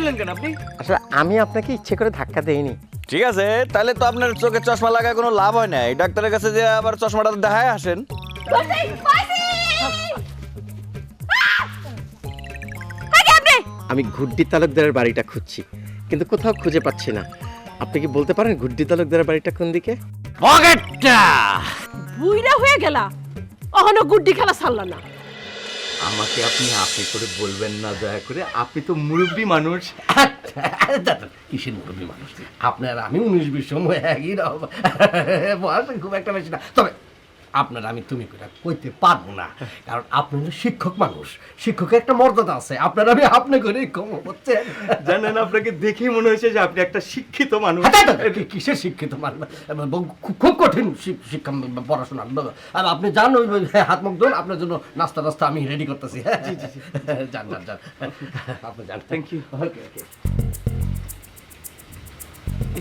দিলেন কেন আপনি? আসলে আমি আপনাকে ইচ্ছে করে ধাক্কা দেইনি। ঠিক আছে তাহলে তো আপনার চোখে চশমা লাগায় কোনো লাভ হয় না এই ডাক্তারের কাছে যে আবার চশমাটা দেখায় আসেন। আমি ঘুড্ডি তালুকদারের বাড়িটা খুঁজছি কিন্তু কোথাও খুঁজে পাচ্ছি না। আপনি কি বলতে পারেন ঘুড্ডি তালুকদারের বাড়িটা কোন দিকে? পকেটটা বুইরা হয়ে গেলা। অহনো গুড্ডি খেলা ছাড়লা না। আমাকে আপনি আপনি করে বলবেন না, দয়া করে। আপনি তো মুরব্বী মানুষ। কিসের মুরব্বী মানুষ? আপনার আমি উনিশ বিশ সময় একই রকম। খুব একটা বেশি না। তবে আপনার আমি তুমি করে কইতে পারব না। কারণ আপনি হলো শিক্ষক মানুষ। শিক্ষকের একটা মর্যাদা আছে। আপনার আমি আপনি করে কম হচ্ছেন জানেন আপনাকে দেখেই মনে হয়েছে যে আপনি একটা শিক্ষিত মানুষ। হ্যাঁ, কিসের শিক্ষিত মানুষ? খুব- কঠিন শিক্ষা পড়াশোনা। আর আপনি জান ওই ওই হাত মুখ ধরুন আপনার জন্য নাস্তা নাস্তা আমি রেডি করতেছি। হ্যাঁ? যান যান যান। আপনি যান। থ্যাংক ইউ ওকে ওকে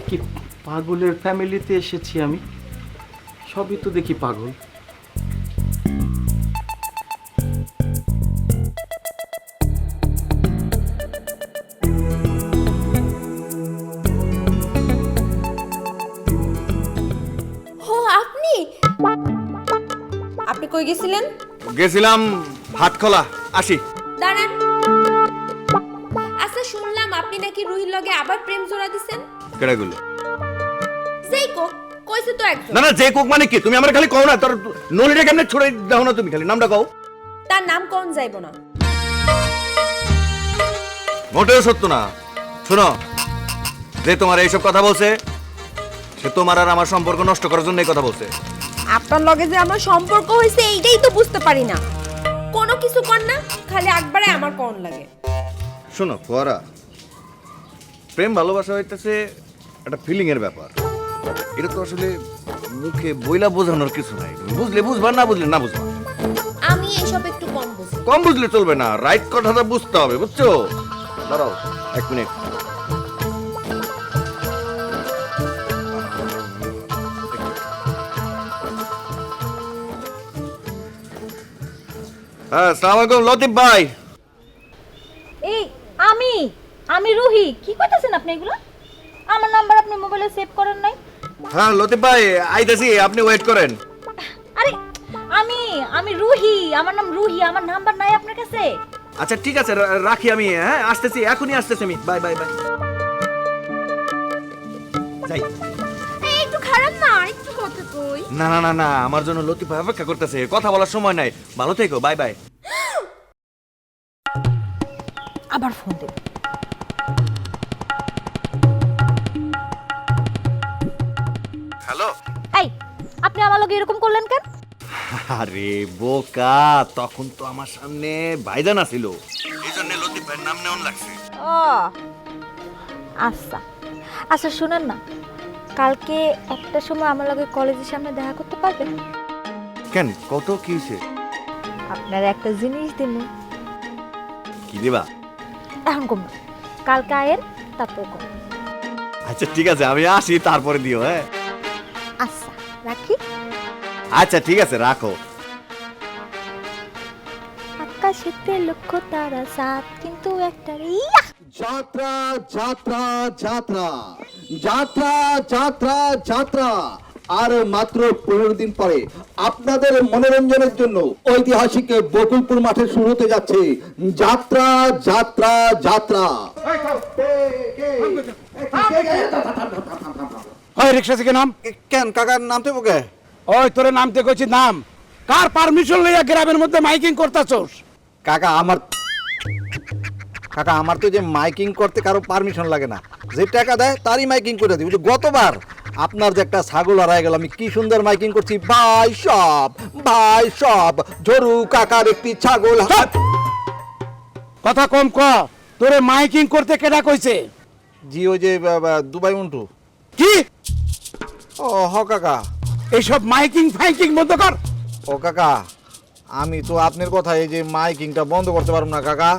কি পাগলের ফ্যামিলিতে এসেছি আমি? সবই তো দেখি পাগল। ও আপনি? আপনি কই গেছিলেন? গেছিলাম হাটখোলা আসি। দাঁড়ান। আচ্ছা শুনলাম আপনি নাকি রুহির লগে আবার প্রেম জোড়া দিছেন। কেড়াগুলো সেই কো কইছে তো একজন। না না যে কোক মানে কি? তুমি আমার খালি কও না তোর নলিটা কেমনে ছড়ে দাও না তুমি খালি নামটা কও। তার নাম কোন যাইব না। মোটেও সত্য না। শোনো যে তোমার এইসব কথা বলছে সে তোমার আর আমার সম্পর্ক নষ্ট করার জন্য এই কথা বলছে। আপনার লগে যে আমার সম্পর্ক হয়েছে এইটাই তো বুঝতে পারি না। কোনো কিছু কর না খালি একবারে আমার কোন লাগে। শোনো ফোয়ারা প্রেম ভালোবাসা হইতেছে একটা ফিলিং এর ব্যাপার। এটা তো আসলে মুখে বইলা বোঝানোর কিছু নাই। বুঝলে বুঝবা না বুঝলে না বুঝবা? আমি এইসব একটু কম বুঝি। কম বুঝলে চলবে না রাইট কথাটা বুঝতে হবে বুঝছ? দাঁড়াও এক মিনিট হ্যাঁ সালাম আলাইকুম লতিফ ভাই। এই আমি আমি রুহি। কি কইতাছেন আপনি এগুলো? আমার নাম্বার আপনি মোবাইলে সেভ করেন নাই। হ্যাঁ লতিফ ভাই আইতাছি আপনি ওয়েট করেন। আরে আমি আমি রুহি আমার নাম রুহি আমার নাম্বার নাই আপনার কাছে। আচ্ছা ঠিক আছে রাখি আমি হ্যাঁ আসতেছি এখনই আসতেছি আমি। Bye bye bye. যাই। একটু খারাপ না একটু কথা কই। না না না না আমার জন্য লতিফ ভাই অপেক্ষা করতেছে কথা বলার সময় নাই। ভালো থেকো বাই বাই। আবার ফোন দে হ্যালো? এই আপনি আমার লগে এরকম করলেন কেন? আরে বোকা তখন তো আমার সামনে ভাইজান ছিল এই জন্য লতিফ ভাইয়ের নাম নেওয়ান লাগছে। ও আচ্ছা। আচ্ছা শুনেন না। কালকে একটা সময় আমার লগে কলেজের সামনে দেখা করতে পারবেন? কেন? কত কি হয়েছে? আপনার একটা জিনিস দিন। কি দেবা? এখন কম। কালকে আয়েন তারপর কম। আচ্ছা ঠিক আছে আমি আসি তারপরে দিও হ্যাঁ? রাখি? আচ্ছা ঠিক আছে রাখো। আকাশেতে লক্ষ্য তারা সাত কিন্তু একটা ইয়া! যাত্রা যাত্রা যাত্রা যাত্রা যাত্রা যাত্রা। আর মাত্র পনেরো দিন পরে আপনাদের মনোরঞ্জনের জন্য ঐতিহাসিক বকুলপুর মাঠে শুরু হতে যাচ্ছে যাত্রা যাত্রা যাত্রা। ওই রিক্সা থেকে নাম? কেন? কাকার নাম তো বোকে? ওই তোরে নামতে কইছি নাম। কার পারমিশন লইয়া গ্রামের মধ্যে মাইকিং করতাছস? কাকা আমার কাকা আমার তো যে মাইকিং করতে কারও পারমিশন লাগে না। যে টাকা দেয় তারই মাইকিং করে দিই গতবার আপনার যে একটা ছাগল হারায় গেল আমি কি সুন্দর মাইকিং করছি। ভাই সব ভাই সব ঝরু কাকার একটি ছাগল কথা কম ক তোরে মাইকিং করতে কেডা কইছে? জি ওই যে দুবাই মন্টু। কি? ও হ কাকা। এইসব মাইকিং ফাইকিং বন্ধ কর। ও কাকা আমি তো আপনার কথা এই যে মাইকিংটা বন্ধ করতে পারব না কাকা।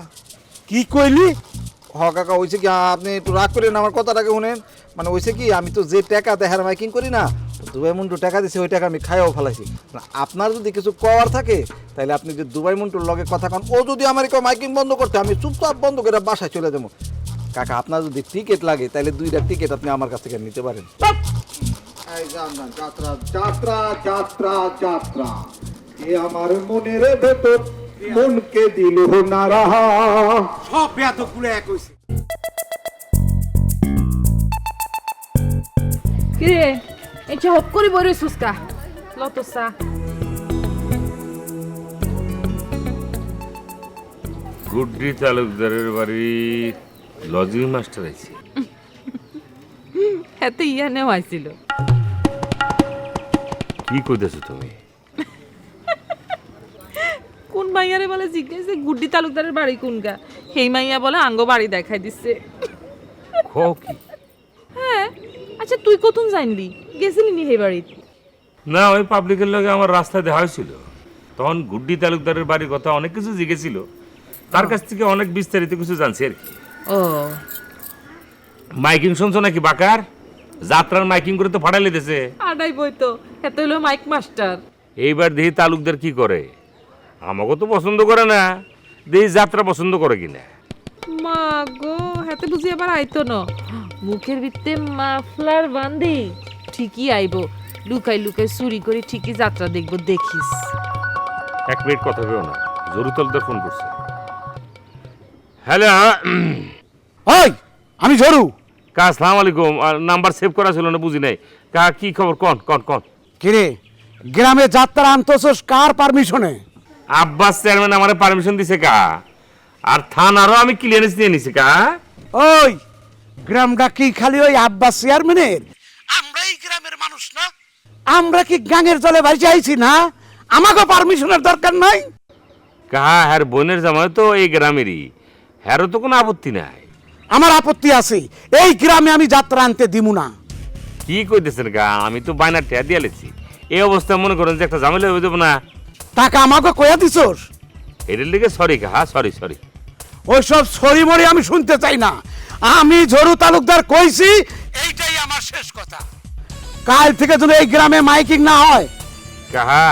কি কইলি? হ কাকা হয়েছে কি আপনি একটু রাগ করেন আমার কথাটাকে শুনেন। মানে হয়েছে কি আমি তো যে টাকা দেখার মাইকিং করি না দুবাই মুন্টু টাকা দিছে ওই টাকা আমি খাইও ফেলাইছি। না, আপনার যদি কিছু কওয়ার থাকে তাহলে আপনি যে দুবাই মুন্টুর লগে কথা কন ও যদি আমার কেউ মাইকিং বন্ধ করতে আমি চুপচাপ বন্ধ করে বাসায় চলে যাব। কাকা আপনার যদি টিকিট লাগে তাহলে দুইটা টিকিট আপনি আমার কাছ থেকে নিতে পারেন। এই যাত্রা যাত্রা যাত্রা যাত্রা। এ আমার মনের ভেতর মনকে দিল না রাহা সব বেয়াদবগুলো এক হইছে। কিরে এটা হপ করি বরে সুস্কা লতসা গুড্ডি তালুকদারের বাড়ি। লজিং মাস্টার আছে এত ইয়া নেওয়া আইছিল। কি কইতেছো তুমি? কোন মাইয়ারে বলে জিজ্ঞেসে গুড্ডি তালুকদারের বাড়ি কোন গা সেই মাইয়া বলে আঙ্গ বাড়ি দেখাই দিছে। কও কি? হ্যাঁ আচ্ছা তুই কতন জানলি? গেছিলি নি সেই বাড়িত? না ওই পাবলিকের লগে আমার রাস্তায় দেখা হয়েছিল তখন গুড্ডি তালুকদারের বাড়ির কথা অনেক কিছু জিজ্ঞেছিল। তার কাছ থেকে অনেক বিস্তারিত কিছু জানছি আর কি। ও। মাইকিং শুনছো নাকি বাকার? যাত্রার মাইকিং করে তো লেতেছে আডাই বই তো এত হলো মাইক মাস্টার। এইবার দেখি তালুকদার কি করে। আমাকে তো পছন্দ করে না দেখি যাত্রা পছন্দ করে কিনা। মা গো হাতে বুঝি আবার আইতো ন। মুখের ভিতরে মাফলার বান্ধি ঠিকই আইবো। লুকাই লুকাই চুরি করে ঠিকই যাত্রা দেখব দেখিস। এক মিনিট কথা কেউ না জরুর তালুকদার ফোন করছে। হ্যালো। ওই আমি ঝরু। কা আসসালামু আলাইকুম আর নাম্বার সেভ করা ছিল না বুঝি নাই। কা কি খবর? কন কন কন? কিরে গ্রামে যাত্রা আনতেছস কার পারমিশনে? আব্বাস চেয়ারম্যান আমার পারমিশন দিছে কা। আর থানারও আমি ক্লিয়ারেন্স নিয়ে নিছি কা। ওই গ্রামটা কি খালি ওই আব্বাস চেয়ারম্যানের? আমরা এই গ্রামের মানুষ না। আমরা কি গাঙের জলে বাড়ি আইছি না? আমাকে পারমিশনের দরকার নাই? কা হ্যার বোনের জামাই তো এই গ্রামেরই। হ্যারও তো কোনো আপত্তি নাই। আমার আপত্তি আছে এই গ্রামে আমি যাত্রা আনতে দিমু না। কি কইতেছেন গা? আমি তো বাইনার ঠেয়া দিয়ে লেছি। এই অবস্থায় মনে করেন যে একটা ঝামেলা হয়ে যাব না। টাকা আমাকে কয়া দিছস এটার লিগে সরি গা হ্যাঁ সরি সরি। ওইসব সরি মরি আমি শুনতে চাই না। আমি ঝরু তালুকদার কইছি এইটাই আমার শেষ কথা। কাল থেকে যদি এই গ্রামে মাইকিং না হয়। কাহা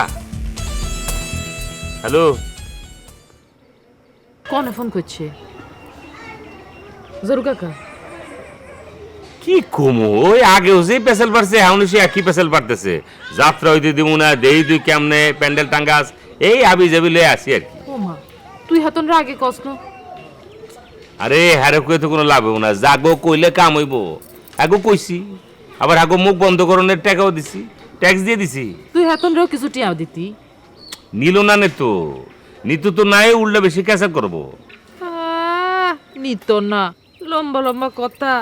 হ্যালো। কনে ফোন করছে? জরু কাকা। কি কমু? ওই আগেও যে পেশাল পারছে সে একই পেশাল পারতেছে। যাত্রা হইতে দিব না দেই তুই কেমনে প্যান্ডেল টাঙ্গাস? এই আবি যাবি লয়ে আসি আর কি। ও মা তুই হাতন রাগে কস না আরে হ্যারে কয়ে তো কোনো লাভ হইব না। যাগো কইলে কাম হইব। আগো কইছি আবার আগো মুখ বন্ধ করণের টাকাও দিছি। ট্যাক্স দিয়ে দিছি। তুই হাতন রেও কিছু টিয়াও দিতি। নিল না নে তো নিতু তো নাই উল্টা বেশি ক্যাসার করব। নিত না। লম্বা লম্বা কথা।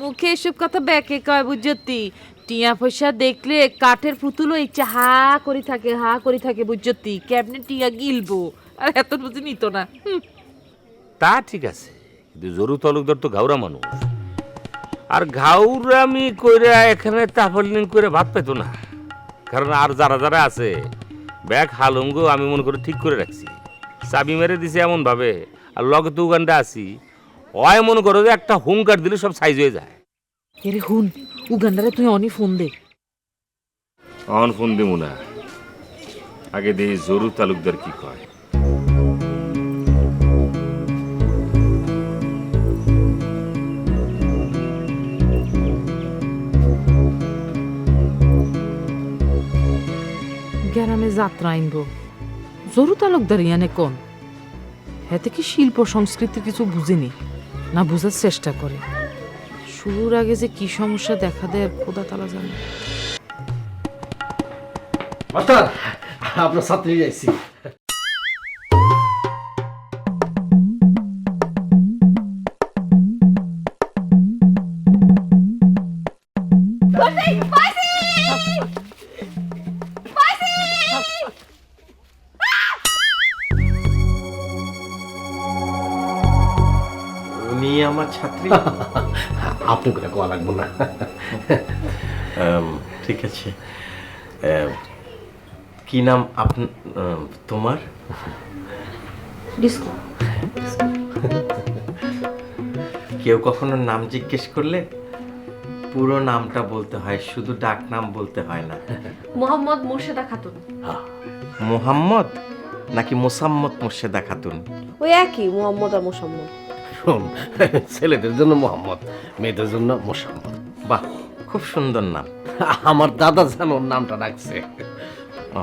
মুখে এসব কথা ব্যাকে কয় বুঝতি টিয়া পয়সা দেখলে কাঠের পুতুলও ইচ্ছা হা করি থাকে, হা করি থাকে বুঝতি কেমনে টিয়া গিলবো? আর এত বুঝি নিত না। তা ঠিক আছে, কিন্তু জরু তালুকদার তো ঘাউরা মানুষ। আর ঘাউরামি কইরা এখানে তাফলিং করে ভাত পেতো না। কারণ আর যারা যারা আছে, ব্যাগ, হালুঙ্গ আমি মনে করে ঠিক করে রাখছি। চাবি মেরে দিছে এমন ভাবে আর লগে তো উগানটা আছি হয় মনে করো যে একটা হুঙ্কার দিলে সব সাইজ হয়ে যায়। এরে হুন উগান্ডারে তুই অনি ফোন দে। অন ফোন দিমু না আগে দেখি জরু তালুকদার কি কয়। গ্যারামে যাত্রা আইনবো। জরু তালুকদার ইয়ানে কোন? হেতে কি শিল্প সংস্কৃতি কিছু বুঝেনি? না বোঝার চেষ্টা করে। শুরুর আগে যে কি সমস্যা দেখা দেয়, খোদা তালা জানে। আপনার ছাত্রী যাইছি উনি আমার ছাত্রী? আপনি করে কোয়া লাগবো না। ঠিক আছে। কি নাম আপন আম, তোমার? কেউ কখনো নাম জিজ্ঞেস করলে পুরো নামটা বলতে হয় শুধু ডাক নাম বলতে হয় না। মোহাম্মদ মোর্শেদা খাতুন। মোহাম্মদ? নাকি মোসাম্মদ মোর্শেদা খাতুন? ওই একই মোহাম্মদ আর মোসাম্মদ। শোন ছেলেদের জন্য মোহাম্মদ মেয়েদের জন্য মোসাম্মদ বাহ খুব সুন্দর নাম। আমার দাদা যেন ওর নামটা রাখছে। ও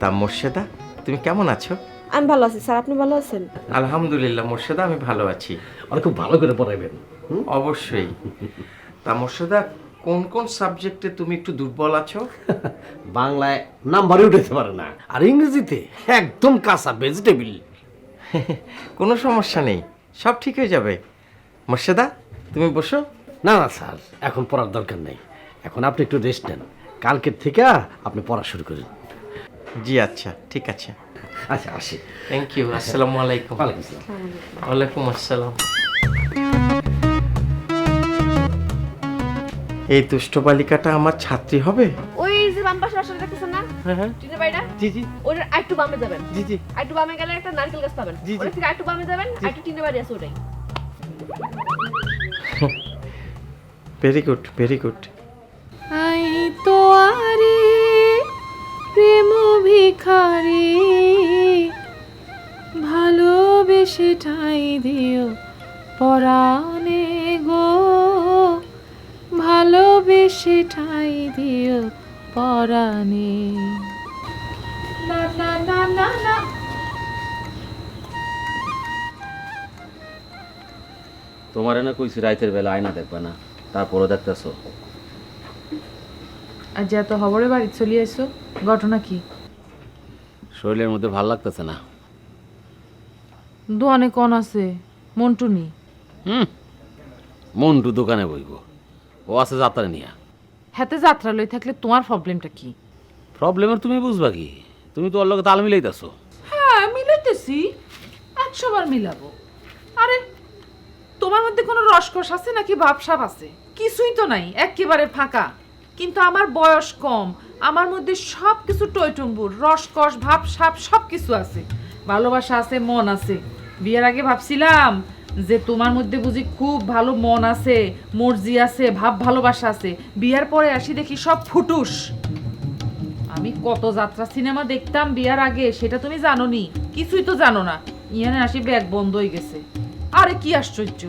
তা মোর্শেদা তুমি কেমন আছো? আমি ভালো আছি স্যার আপনি ভালো আছেন? আলহামদুলিল্লাহ মোর্শেদা আমি ভালো আছি। ওরা খুব ভালো করে পড়াইবেন। হুম? অবশ্যই। তা মোর্শেদা কোন কোন সাবজেক্টে তুমি একটু দুর্বল আছো? বাংলায় নাম্বারই উঠাতে পারে না। আর ইংরেজিতে একদম কাঁচা ভেজিটেবিল কোনো সমস্যা নেই। সব ঠিক হয়ে যাবে। মোর্শেদা তুমি বসো। না না স্যার এখন পড়ার দরকার নেই। এখন আপনি একটু রেস্ট নেন। কালকের থেকে আপনি পড়া শুরু করুন। জি আচ্ছা ঠিক আছে। আচ্ছা আসি। থ্যাংক ইউ আসসালামু আলাইকুম। ওয়ালাইকুম আসসালাম। ওয়ালাইকুম আসসালাম। এই দুষ্ট বালিকাটা আমার ছাত্রী হবে? জি জি। ওটার আরেকটু বামে যাবেন। জি জি। আরেকটু বামে গেলে একটা নারকেল গাছ পাবেন। জি, জি। ওটা থেকে আরেকটু বামে যাবেন আরেকটু টিনের বাড়ি আছে ওটাই। ভেরি গুড ভেরি গুড আই তো আরে প্রেম ভিখারি। ভালোবেসে ঠাই দিও পরাণে গো। ভালোবেসে ঠাই দিও পরাণে। না না না না না। তোমার না কইছি রাইতের বেলা আয়না দেখবে না তারপরও দেখতেছো। আজ এত খবরে বাড়ি চলে আইসো ঘটনা কি? শরীরের মধ্যে ভালো লাগতেছে না। দোয়ানে কোন আছে? মন্টুনি হুম মন্টু দোকানে বইব। ও আছে যাত্রা নিয়া। হাতে যাত্রা লই থাকলে তোমার প্রবলেমটা কি? প্রবলেমের তুমি বুঝবা কি? তুমি তো ওর লগে তাল মিলাইতেছো। হ্যাঁ মিলাইতেছি। একশো বার মিলাবো। আরে তোমার মধ্যে কোনো রসকস আছে নাকি ভাবসাব আছে? কিছুই তো নাই একেবারে ফাঁকা। কিন্তু আমার বয়স কম আমার মধ্যে সব কিছু টইটুম্বুর রসকস ভাবসাব সব কিছু আছে। ভালোবাসা আছে মন আছে। বিয়ের আগে ভাবছিলাম যে তোমার মধ্যে বুঝি খুব ভালো মন আছে, মর্জি আছে, ভাব ভালোবাসা আছে। বিয়ার পরে আসি দেখি সব ফুটুস। আমি কত যাত্রা সিনেমা দেখতাম বিয়ার আগে, সেটা তুমি জানো নি কিছুই তো জানো না। ইয়ানে আসি ব্যাগ বন্ধ হয়ে গেছে। আরে কি আশ্চর্য।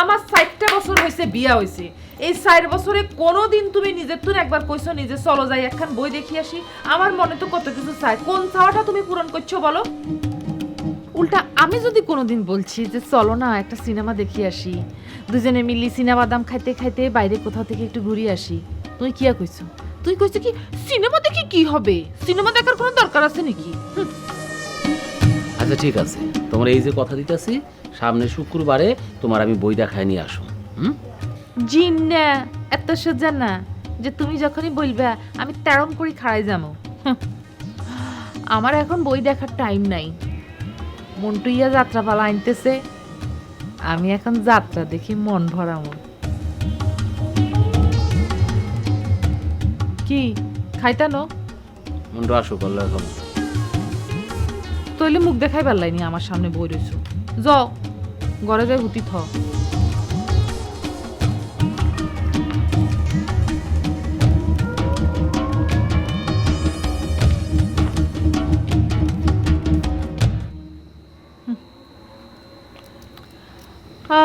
আমার ষাটটা বছর হয়েছে বিয়া হয়েছে। এই ষাট বছরে কোনো দিন তুমি নিজের তুন একবার কইছো নিজে চলো যাই, একখান বই দেখি আসি। আমার মনে তো কত কিছু চাই। কোন চাওয়াটা তুমি পূরণ করছ বলো? উল্টা আমি যদি কোনোদিন বলছি যে চলো না একটা সিনেমা দেখি আসি। দুজনে মিলি সিনেমা দাম খাইতে খাইতে বাইরে কোথাও থেকে একটু ঘুরে আসি। তুই কিয়া কইছো? তুই কইছো কি সিনেমা দেখে কি হবে? সিনেমা দেখার কোনো দরকার আছে নাকি? আচ্ছা ঠিক আছে। তোমার এই যে কথা দিতেছি সামনে শুক্রবারে তোমার আমি বই দেখায় নিয়ে আসো হুম? জিন না এত সোজা না। যে তুমি যখনই বলবে আমি তেরম করে খাড়াই যাব। আমার এখন বই দেখার টাইম নাই। মন্টুইয়া যাত্রাপালা আনতেছে। আমি এখন যাত্রা দেখি মন ভরা মন। কি খাইতানো? মন্টু আসো করল এখন। তইলে মুখ দেখাই পারলাইনি আমার সামনে বই রইছো। যাও ঘরে যাই হুতি থ।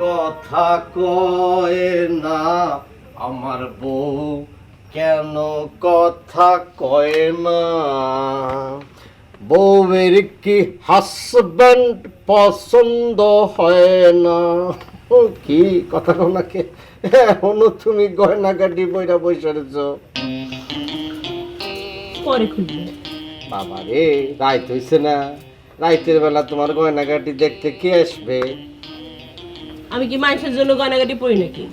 কথা কয় না আমার বউ? কেন কথা কয় না? বউয়ের কি হাজব্যান্ড পছন্দ হয় না? ও, কি কথা কও নাকি এখনও তুমি গয়নাগাটি বইরা বসে রেছো পরে খুলবে। বাবা রে রাইত হইছে না। রাইতের বেলা তোমার গয়না গয়নাগাটি দেখতে কে আসবে? আমি কি মানুষের জন্য গয়নাগাটি পড়ি নাকি?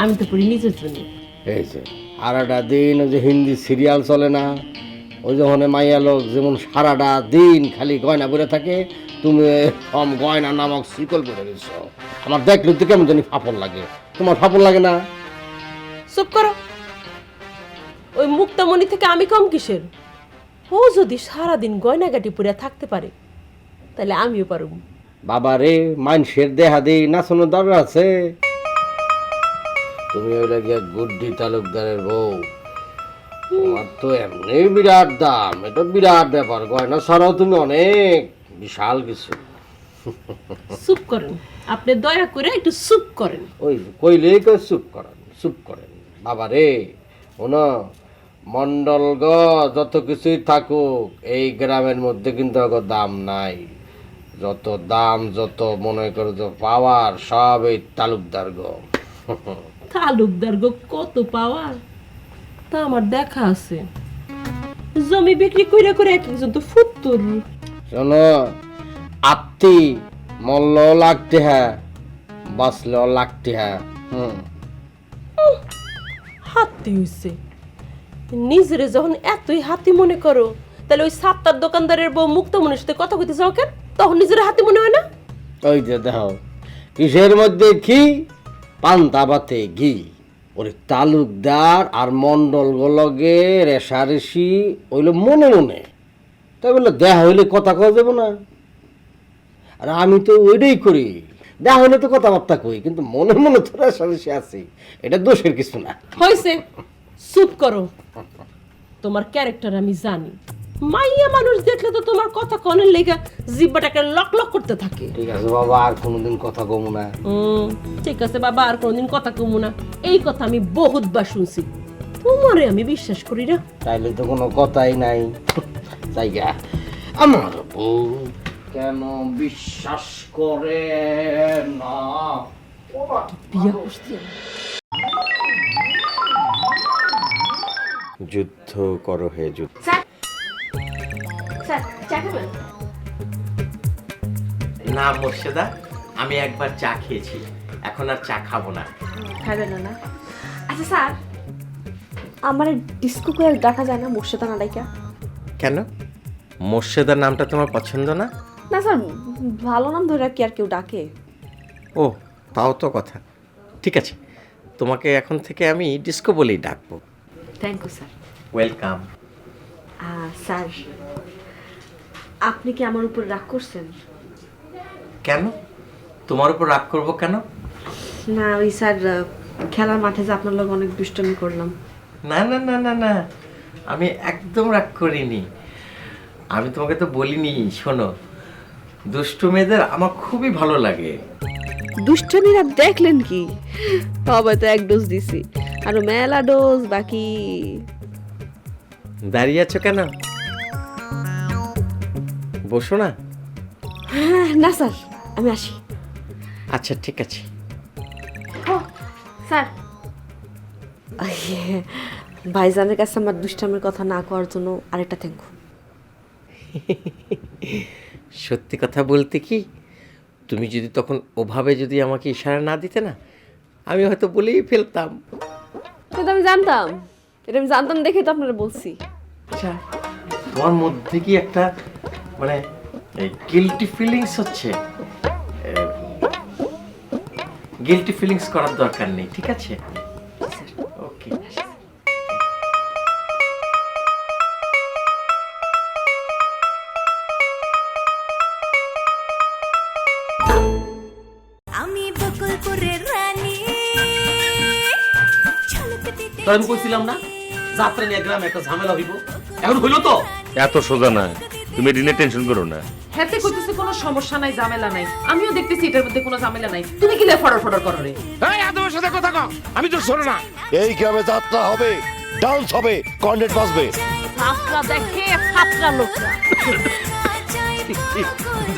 আমি তো পড়ি নিজের জন্য। এই যে সারাটা দিন ওই যে হিন্দি সিরিয়াল চলে না ওই যখন মাইয়া লোক যেমন সারাটা দিন খালি গয়না পরে থাকে তুমি কম গয়না নামক শিকল পরে গেছ আমার দেখলে তো কেমন জানি ফাপড় লাগে। তোমার ফাপড় লাগে না? চুপ করো। ওই মুক্তামণি থেকে আমি কম কিসের? ও যদি সারাদিন গয়নাগাটি পরে থাকতে পারে তাহলে আমিও পারব বাবা রে মানুষের দেহা দেই নাচানোর দরকার আছে। তুমি ওইটা গিয়া গুড্ডি তালুকদারের বউ। তোমার তো এমনি বিরাট দাম এটা বিরাট ব্যাপার গয়না ছাড়াও তুমি অনেক বিশাল কিছু। চুপ করেন আপনি দয়া করে একটু চুপ করেন। ওই কইলেই কই চুপ করেন চুপ করেন। বাবা রে শোনো মন্ডল গ যত কিছুই থাকুক এই গ্রামের মধ্যে কিন্তু দাম নাই। যত দাম যত মনে করো যে পাওয়ার সব এই তালুকদার গো। তালুকদার গো কত পাওয়ার? তা আমার দেখা আছে। জমি বিক্রি কইরা করে এক একজন তো ফুত্তর। শোনো আত্মি মল্ল লাগতে হ্যাঁ বাঁচলেও লাগতে হ্যাঁ হুম। হাতি হইছে। নিজেরে যখন এতই হাতি মনে করো তাহলে ওই সাতটার দোকানদারের বউ মুক্তমণির সাথে কথা কইতে যাও কেন? তখন নিজের হাতি মনে হয় না? ওই যে দেখো কিসের মধ্যে ঘি? পান্তা ভাতে ঘি। ওরে তালুকদার আর মন্ডল লগে রেশারেশি ওইলো মনে মনে। তাই বলল দেখা হইলে কথা কওয়া যাব না। আর আমি তো ওইটাই করি। দেখা হইলে তো কথাবার্তা কই কিন্তু মনে মনে তো রেশারেশি আছে। এটা দোষের কিছু না। হয়েছে চুপ করো। তোমার ক্যারেক্টার আমি জানি। মাইয়া মানুষ দেখলে তো তোমার কথা কনের লেগে জিব্বাটাকে লক লক করতে থাকে। ঠিক আছে বাবা আর কোনোদিন কথা কমু না। হুম, ঠিক আছে বাবা আর কোনোদিন কথা কমু না। এই কথা আমি বহুতবার শুনছি। তোমারে আমি বিশ্বাস করি না। তাইলে তো কোনো কথাই নাই। জায়গা আমার বউ কেন বিশ্বাস করে না? বিয়া করছি। আমি। যুদ্ধ করো হে যুদ্ধ। না মোর্শেদা আমি একবার চা খেয়েছি। এখন আর চা খাব না। খাবেন না না? আচ্ছা স্যার আমার ডিস্কো করে ডাকা যায় না মোর্শেদা নালাইকা? কেন? মোর্শেদার নামটা তোমার পছন্দ না? না স্যার ভালো নাম ধরে কি আর কেউ ডাকে? ও তাও তো কথা। ঠিক আছে তোমাকে এখন থেকে আমি ডিস্কো বলেই ডাকবো। Thank you sir welcome sir আপনি কি আমার উপর রাগ করছেন? কেন? তোমার উপর রাগ করব কেন? না ওই স্যার খেলার মাঠে যে আপনার লোক অনেক দুষ্টমি করলাম। না না না না না। আমি একদম রাগ করিনি। আমি তোমাকে তো বলিনি শোনো। দুষ্টু মেয়েদের আমার খুবই ভালো লাগে। দুষ্টমিরা দেখলেন কি? তবে তো এক ডোজ দিছি। আর মেলা ডোজ বাকি। দাঁড়িয়ে আছো কেন? বসো না। হ্যাঁ না স্যার আমি আসি। আচ্ছা ঠিক আছে। স্যার। ভাইজানের কাছে আমার দুষ্টামের কথা না করার জন্য আরেকটা থ্যাংক সত্যি কথা বলতে কি তুমি যদি তখন ওভাবে যদি আমাকে ইশারা না দিতে না আমি হয়তো বলেই ফেলতাম। কিন্তু আমি জানতাম। এটা আমি জানতাম দেখে তো আপনারা বলছি। আচ্ছা তোমার মধ্যে কি একটা মানে গিলটি ফিলিংস হচ্ছে গিলটি ফিলিংস করার দরকার নেই ঠিক আছে? ওকে আমি বকুলপুরের রানী। তাই আমি কইছিলাম না যাত্রা নিয়ে গ্রামে একটা ঝামেলা হইব। এখন হইল তো? এত সোজা না তুমি এটা নিয়ে টেনশন করো না। হাতে কইতেছে কোনো সমস্যা নাই ঝামেলা নাই। আমিও দেখতেছি এটার মধ্যে কোনো ঝামেলা নাই। তুমি কি লে ফড়র ফড়র করো রে। এই আদমের সাথে কথা কও আমি তো শোনো না। এই গ্রামে যাত্রা হবে ডান্স হবে কর্নেট বাজবে। সাতটা দেখে সাতটা লোকরা।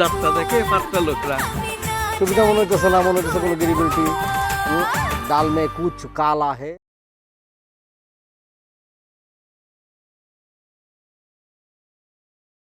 যাত্রা দেখে পাঁচটা লোকরা। তুমি সুবিধা মনে হইতেছে না মনে হইতেছে কোনো গিরিবিলিটি? ডাল মে কুচ কালা হে।